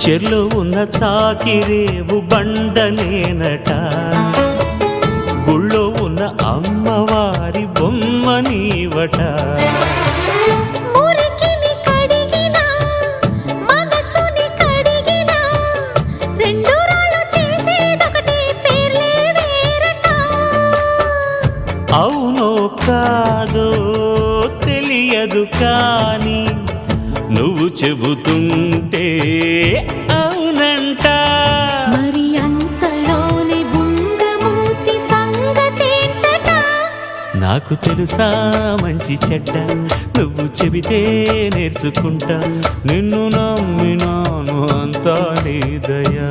చెర్లో ఉన్న చాకిరేవు బండనేనట. గుళ్ళో ఉన్న అమ్మవారి బొమ్మ నీవట. అవునో కాదో తెలియదు కానీ నువ్వు చెబుతుంటే అవునంట. మరి అంతలోనే సంగతేంటట? నాకు తెలుసా మంచి చెడ్డ నువ్వు చెబితే నేర్చుకుంటా. నిన్ను నమ్మినాను అంతా నీ దయా.